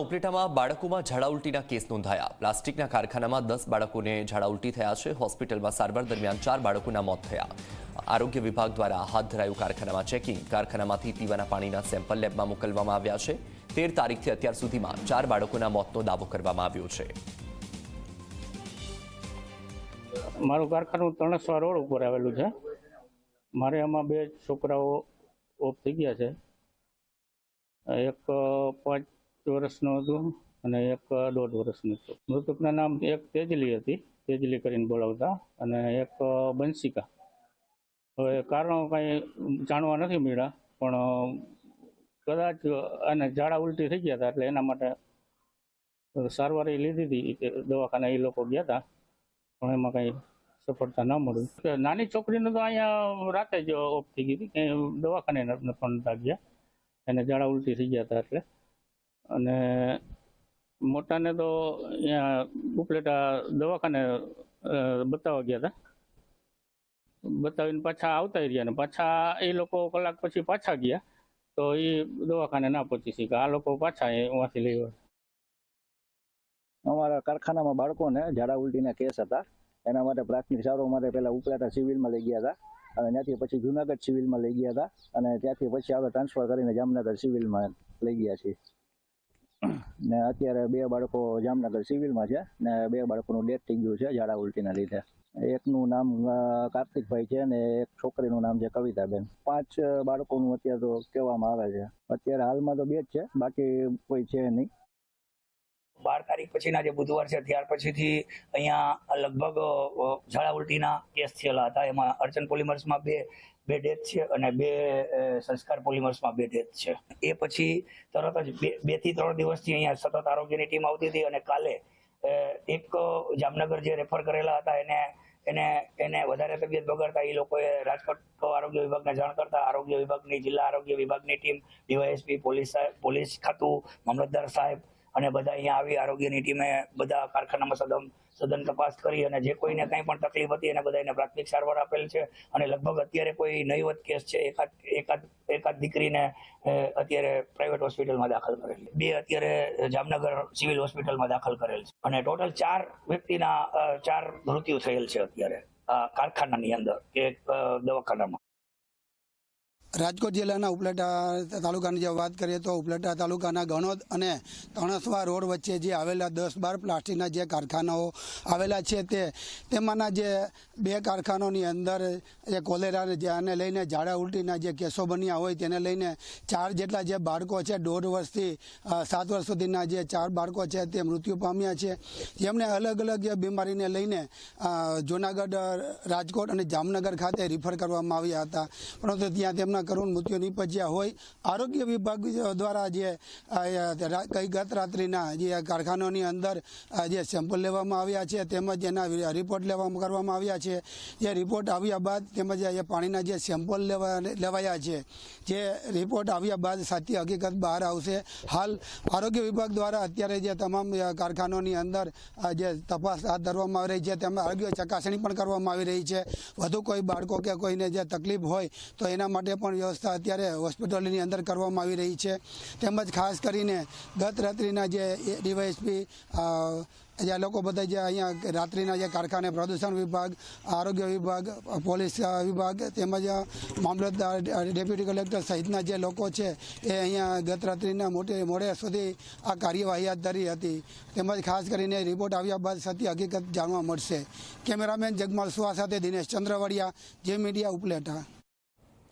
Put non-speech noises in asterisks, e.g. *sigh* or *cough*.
ઉપલેટામાં બાળકોમાં ઝાડા ઉલટીના કેસ નોંધાયા. પ્લાસ્ટિકના કારખાનામાં દસ બાળકોને ઝાડા ઉલટી થયા છે. હોસ્પિટલમાં સારવાર દરમિયાન ચાર બાળકોના મોત થયા. આરોગ્ય વિભાગ દ્વારા હાથ ધરાયું કારખાનામાં ચેકિંગ. કારખાનામાંથી પીવાના પાણીના સેમ્પલ લેબમાં મોકલવામાં આવ્યા છે. તેર તારીખથી અત્યાર સુધીમાં ચાર બાળકોના મોતનો દાવો કરવામાં આવ્યો છે. મારું કારખાનું તણસવા રોડ ઉપર આવેલું છે. મારે આમાં બે છોકરાઓ ઓફ થઈ ગયા છે. એક પાંચ વર્ષનું હતું અને એક દોઢ વર્ષનું હતું મૃતકના નામ એક તેજલી હતી. તેજલી કરીને બોલાવતા અને એક બંશિકા. હવે કારણો કાંઈ જાણવા નથી મળ્યા, પણ કદાચ અને ઝાડા ઉલટી થઈ ગયા હતા એટલે એના માટે સારવાર એ લીધી હતી દવાખાના એ લોકો ગયા હતા, પણ એમાં કંઈ સફળતા ન મળી. નાની છોકરીને તો અહીંયા રાતે જ ઓફ થઈ ગઈ હતી દવાખાને પણ ગયા. એને ઝાડા ઉલટી થઈ ગયા હતા એટલે. અને મોટાને તો અહીંયા ઉપલેટા દવાખાને બતાવવા ગયા હતા. બતાવીને પાછા આવતા રહ્યા ને પાછા એ લોકો કલાક પછી પાછા ગયા તો એ દવાખાને ના પહોંચી શક્યા. આ લોકો પાછા અહીંયાથી લઈ આવ્યા. અમારા કારખાનામાં બાળકોને ઝાડા ઉલટીના કેસ હતા. એના માટે પ્રાથમિક સારવાર માટે પહેલા ઉપલેટા સિવિલમાં લઈ ગયા હતા અને ત્યાંથી પછી જુનાગઢ સિવિલમાં લઈ ગયા હતા અને ત્યાંથી પછી હવે ટ્રાન્સફર કરીને જામનગર સિવિલમાં લઈ ગયા છીએ. *clears throat* ને અત્યારે બે બાળકો જામનગર સિવિલમાં છે ને બે બાળકોનું ડેથ થઈ ગયું છે ઝાડા ઉલટીના લીધે. એકનું નામ કાર્તિકભાઈ છે ને એક છોકરીનું નામ છે કવિતાબેન. પાંચ બાળકોનું અત્યારે તો કહેવામાં આવે છે. અત્યારે હાલમાં તો બે જ છે, બાકી કોઈ છે નહીં. બાર તારીખ પછીના જે બુધવાર છે, ત્યાર પછીથી અહીંયા લગભગ ઝાડા ઉલટીના કેસ થયેલા હતા. એમાં અર્ચન પોલિમર્સમાં બે બે ડેથ છે અને બે સંસ્કાર પોલિમર્સમાં બે ડેથ છે. એ પછી તરત જ બેથી ત્રણ દિવસથી અહીંયા સતત આરોગ્યની ટીમ આવતી હતી અને કાલે એક જામનગર જે રેફર કરેલા હતા એને એને એને વધારે તબિયત બગડતા એ લોકોએ રાજકોટ આરોગ્ય વિભાગને જાણ કરતા આરોગ્ય વિભાગની જિલ્લા આરોગ્ય વિભાગની ટીમ, ડીવાયએસપી, પોલીસ પોલીસ ખાતું, મામલતદાર સાહેબ અને બધા અહીંયા આવી આરોગ્યની ટીમે બધા કારખાનામાં સદન સદન તપાસ કરી અને જે કોઈને કંઈ પણ તકલીફ હતી અને બધાને પ્રાથમિક સારવાર આપેલ છે. અને લગભગ અત્યારે કોઈ નહીવત કેસ છે, એકાદ એકાદ એકાદ દીકરીને અત્યારે પ્રાઇવેટ હોસ્પિટલમાં દાખલ કરેલ બે અત્યારે જામનગર સિવિલ હોસ્પિટલમાં દાખલ કરેલ છે. અને ટોટલ ચાર વ્યક્તિના ચાર મૃત્યુ થયેલ છે અત્યારે કારખાનાની અંદર કે દવાખાનામાં. રાજકોટ જિલ્લાના ઉપલેટા તાલુકાની જે વાત કરીએ તો ઉપલેટા તાલુકાના ગણોદ અને તણસવા રોડ વચ્ચે જે આવેલા દસ બાર પ્લાસ્ટિકના જે કારખાનાઓ આવેલા છે તે, તેમાંના જે બે કારખાનાઓની અંદર જે કોલેરા જેને લઈને ઝાડા ઉલટીના જે કેસો બન્યા હોય તેને લઈને ચાર જેટલા જે બાળકો છે, દોઢ વર્ષથી સાત વર્ષ સુધીના જે ચાર બાળકો છે તે મૃત્યુ પામ્યા છે. જેમને અલગ અલગ બીમારીને લઈને જૂનાગઢ, રાજકોટ અને જામનગર ખાતે રિફર કરવામાં આવ્યા હતા. પરંતુ ત્યાં તેમના કરુણ મૃત્યુ નિપજ્યા હોય. આરોગ્ય વિભાગ દ્વારા જે ગઈ ગત રાત્રિના જે કારખાનાની અંદર જે સેમ્પલ લેવામાં આવ્યા છે તેમજ એના રિપોર્ટ લેવામાં, કરવામાં આવ્યા છે. જે રિપોર્ટ આવ્યા બાદ તેમજ પાણીના જે સેમ્પલ લેવા, લેવાયા છે, જે રિપોર્ટ આવ્યા બાદ સાચી હકીકત બહાર આવશે. હાલ આરોગ્ય વિભાગ દ્વારા અત્યારે જે તમામ કારખાનાની અંદર જે તપાસ હાથ ધરવામાં આવી રહી છે તેમાં આરોગ્ય ચકાસણી પણ કરવામાં આવી રહી છે. વધુ કોઈ બાળકો કે કોઈને જે તકલીફ હોય તો એના માટે પણ વ્યવસ્થા અત્યારે હોસ્પિટલની અંદર કરવામાં આવી રહી છે. તેમજ ખાસ કરીને ગત રાત્રિના જે ડીવાયએસપી જે લોકો બધા જે અહીંયા રાત્રિના જે કારખાને પ્રદૂષણ વિભાગ, આરોગ્ય વિભાગ, પોલીસ વિભાગ તેમજ મામલતદાર ડેપ્યુટી કલેક્ટર સહિતના જે લોકો છે એ અહીંયા ગત રાત્રિના મોટે, મોડે સુધી આ કાર્યવાહી હાથ ધરી હતી. તેમજ ખાસ કરીને રિપોર્ટ આવ્યા બાદ સત્ય હકીકત જાણવા મળશે. કેમેરામેન જગમાલ સુવા સાથે દિનેશ ચંદ્રવડિયા, જે મીડિયા ઉપલેટા.